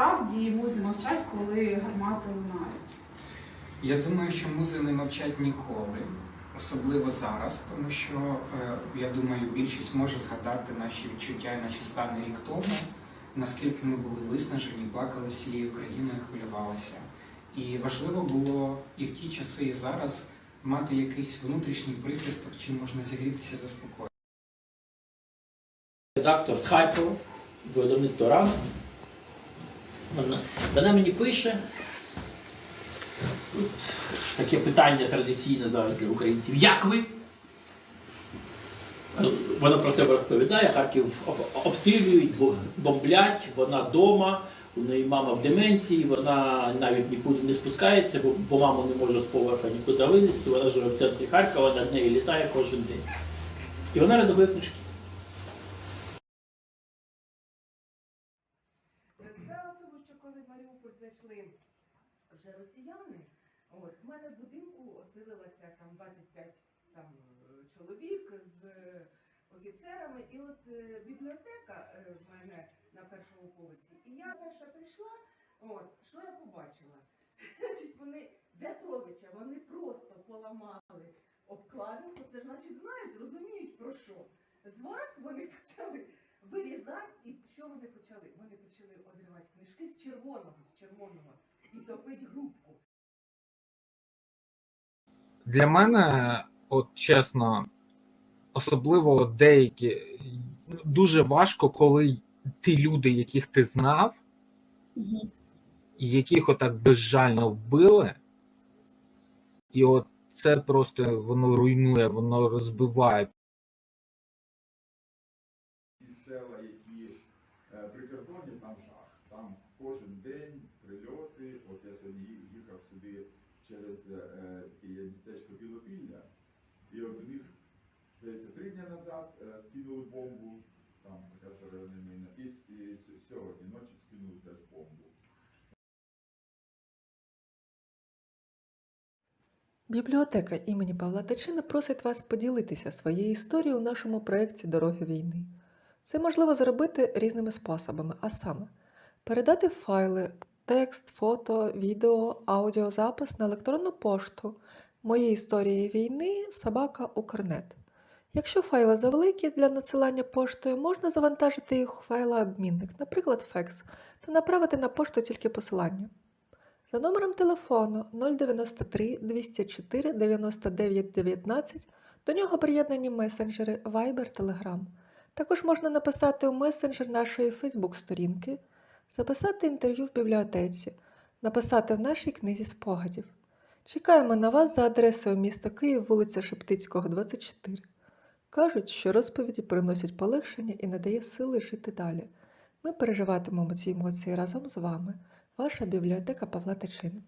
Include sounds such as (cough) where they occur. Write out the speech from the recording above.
справді музи мовчать, коли гармати лунають? Я думаю, що музи не мовчать ніколи, особливо зараз, тому що е, я думаю, більшість може згадати наші відчуття і наші стани рік тому, наскільки ми були виснажені, плакали всією країною, хвилювалися. І важливо було і в ті часи, і зараз мати якийсь внутрішній прихисток, чим можна зігрітися заспокоїти. редактор з Харкова, з видавництва ранок. Вона, вона мені пише. Тут таке питання традиційне зараз для українців. Як ви? Вона про себе розповідає, Харків обстрілюють, бомблять, вона вдома, у неї мама в деменції, вона навіть нікуди не спускається, бо, бо мама не може з поверха нікуди вилізти, вона живе в центрі Харкова, над нею літає кожен день. І вона редагує книжки. Коли в Маріуполь зайшли вже росіяни, от, в мене в будинку оселилося там 25 там, е, чоловік з е, офіцерами, і от е, бібліотека в мене на першому поверсі. І я перша прийшла, от, що я побачила? (laughs) Значить, вони В'ятровича, вони просто поламали обкладинку, це ж значить знають, розуміють про що. З вас вони (laughs) почали вирізати, і що вони почали? Вони почали одривати книжки з червоного, з червоного і топить грубку. Для мене, от чесно, особливо деякі дуже важко, коли ті люди, яких ти знав, і яких отак безжально вбили, і от це просто воно руйнує, воно розбиває села, які е, прикордонні, там жах. Там кожен день прильоти. От я сьогодні їхав сюди через е, таке містечко Білопілля, і от в них здається, три дні назад е, скинули бомбу, там така зоряна міна, і, сьогодні ночі скинули теж бомбу. Бібліотека імені Павла Тичини просить вас поділитися своєю історією у нашому проєкті Дороги війни. Це можливо зробити різними способами, а саме передати файли, текст, фото, відео, аудіозапис на електронну пошту Мої історії війни собака Укрнет. Якщо файли завеликі для надсилання поштою, можна завантажити їх у файлообмінник, наприклад, фекс, та направити на пошту тільки посилання. За номером телефону 093 204 99 19 до нього приєднані месенджери Viber, Telegram. Також можна написати у месенджер нашої Facebook-сторінки, записати інтерв'ю в бібліотеці, написати в нашій книзі спогадів. Чекаємо на вас за адресою міста Київ, вулиця Шептицького, 24. Кажуть, що розповіді приносять полегшення і надає сили жити далі. Ми переживатимемо ці емоції разом з вами. Ваша бібліотека Павла Тичини.